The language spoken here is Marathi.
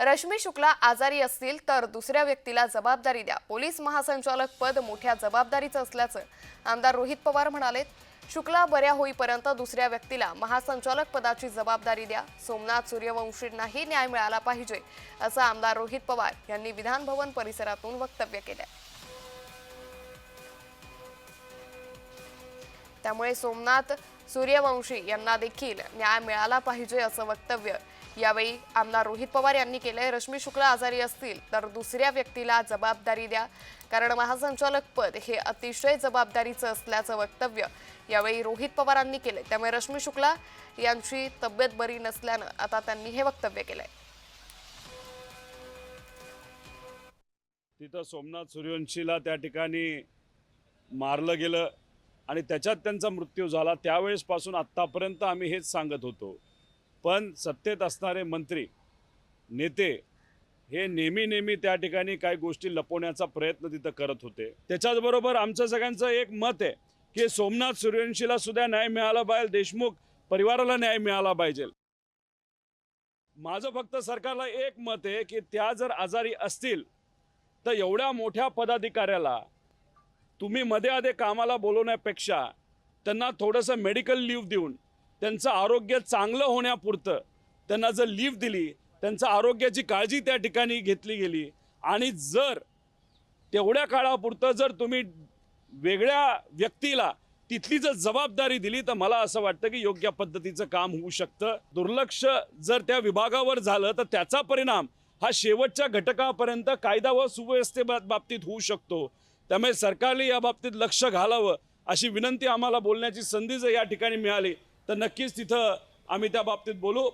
रश्मी शुक्ला आजारी असतील तर दुसऱ्या व्यक्तीला जबाबदारी द्या. पोलीस महासंचालक पद मोठ्या जबाबदारीचं असल्याचं आमदार रोहित पवार म्हणाले शुक्ला बऱ्या होईपर्यंत दुसऱ्या व्यक्तीला महासंचालक पदाची जबाबदारी द्या. सोमनाथ सूर्यवंशींनाही न्याय मिळाला पाहिजे असं आमदार रोहित पवार यांनी विधानभवन परिसरातून वक्तव्य केलं त्यामुळे सोमनाथ सूर्यवंशी यांना देखील न्याय मिळाला पाहिजे असं वक्तव्य. यावेळी आमदार रोहित पवार यांनी केलंय. रश्मी शुक्ला आजारी असतील तर दुसऱ्या व्यक्तीला जबाबदारी द्या. कारण महासंचालक पद हे अतिशय जबाबदारीचं असल्याचं वक्तव्य यावेळी रोहित पवारांनी केलंय. त्यामुळे रश्मी शुक्ला यांची तब्येत बरी नसल्यानं आता त्यांनी हे वक्तव्य केलंय. तिथं सोमनाथ सूर्यवंशीला त्या ठिकाणी मारलं गेलं. आणि त्याच्यात त्यांचा मृत्यू झाला. त्यावेळेसपासून आत्तापर्यंत आम्ही हेच सांगत होतो. पण सत्तेत असणारे मंत्री नेते हे नेहमी नेहमी त्या ठिकाणी काही गोष्टी लपवण्याचा प्रयत्न तिथं करत होते. त्याच्याचबरोबर आमचं सगळ्यांचं एक मत आहे की सोमनाथ सूर्यवंशीला सुद्धा न्याय मिळाला पाहिजे देशमुख परिवाराला न्याय मिळाला पाहिजे. माझं फक्त सरकारला एक मत आहे की त्या जर आजारी असतील तर एवढ्या मोठ्या पदाधिकाऱ्याला तुम्ही मध्ये आधे कामाला बोलवण्यापेक्षा त्यांना थोडंसं मेडिकल लीव देऊन त्यांचं आरोग्य चांगलं होण्यापुरतं त्यांना जर लीव दिली त्यांचं आरोग्याची काळजी त्या ठिकाणी घेतली गेली. आणि जर तेवढ्या काळापुरतं जर तुम्ही वेगळ्या व्यक्तीला तिथली जर जबाबदारी दिली तर मला असं वाटतं की योग्य पद्धतीचं काम होऊ शकतं. दुर्लक्ष जर त्या विभागावर झालं तर त्याचा परिणाम हा शेवटच्या घटकापर्यंत कायदा व सुव्यवस्थे बाबतीत होऊ शकतो. त्यामुळे सरकारने या बाबतीत लक्ष घालावं अशी विनंती आम्हाला बोलण्याची संधी जर या ठिकाणी मिळाली तर नक्कीच तिथं आम्ही त्या बाबतीत बोलू.